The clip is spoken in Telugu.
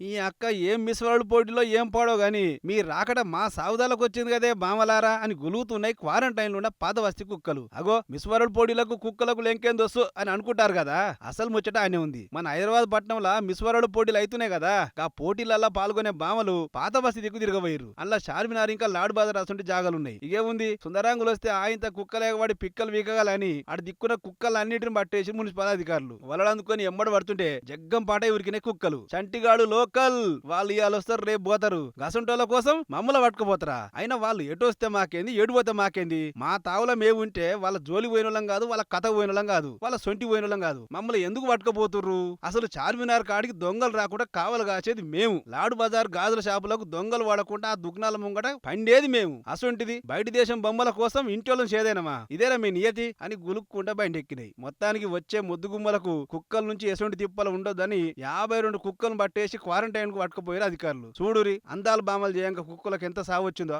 ఈ అక్క ఏం మిస్ వరల్డ్ పోటీలో ఏం పాడో గాని మీ రాకడ మా సావుదాలకు వచ్చింది కదే బామలారా అని గులుగుతున్నాయి క్వారంటైన్లో ఉన్న పాత వస్తి కుక్కలు. అగో మిస్ వరల్డ్ పోటీలకు కుక్కలకు లెంకేం దొస్సు అని అనుకుంటారు కదా? అసలు ముచ్చట అనే ఉంది. మన హైదరాబాద్ పట్టణంలో మిస్ వరల్డ్ పోటీలు అవుతున్నాయి కదా? ఆ పోటీలలో పాల్గొనే బామలు పాత బస్తి దిక్కు తిరగబోయారు అలా చార్మినార్ ఇంకా లాడ్ బాజార్ అసంటి జాగాలున్నాయి. ఇగేముంది సుందరాంగులు వస్తే ఆయంత కుక్కలేకవాడి పిక్కలు వీకగాలని అటు దిక్కున కుక్కలు అన్నిటిని పట్టేసి మున్సిపల్ అధికారులు. వలడందుకొని ఎమ్మడి పడుతుంటే జగ్గం పాట ఉరికినాయి కుక్కలు. చంటిగాడు లోకల్. వాళ్ళు ఇవాళ వస్తారు రేపు పోతారు. గసంటోళ్ళ కోసం మమ్మల్ని పట్టుకుపోతారా? అయినా వాళ్ళు ఎటు వస్తే మాకేంది ఎటు పోతే మాకేంది? మా తావుల మేము ఉంటే వాళ్ళ జోలి పోయినోళ్ళం కాదు వాళ్ళ కథ పోయినోళ్ళం కాదు వాళ్ళ సొంటి పోయినోళ్ళం కాదు. మమ్మల్ని ఎందుకు పట్టుకుపోతుర్రు? అసలు చార్మినార్ కాడికి దొంగలు రాకుండా కావలు కాచేది మేము. లాడు బజార్ గాజుల షాపులకు దొంగలు వాడకుండా ఆ దుకాణాల ముంగట పండేది మేము. అసొంటిది బయట దేశం బొమ్మల కోసం ఇంటోళ్ళం చేదేనమా? ఇదేనా మీ నియతి అని గులుక్కుంటా బయటెక్కినాయి మొత్తానికి వచ్చే ముద్దుగుమ్మలకు కుక్కల నుంచి ఎసొంటి తిప్పలు ఉండొద్దని యాభై రెండు కుక్కలను పట్టేసి క్వారంటైన్కు పట్టుకుపోయారు అధికారులు. చూడురి అందాలు బామలు చేయక కుక్కలకు ఎంత సావు వచ్చిందో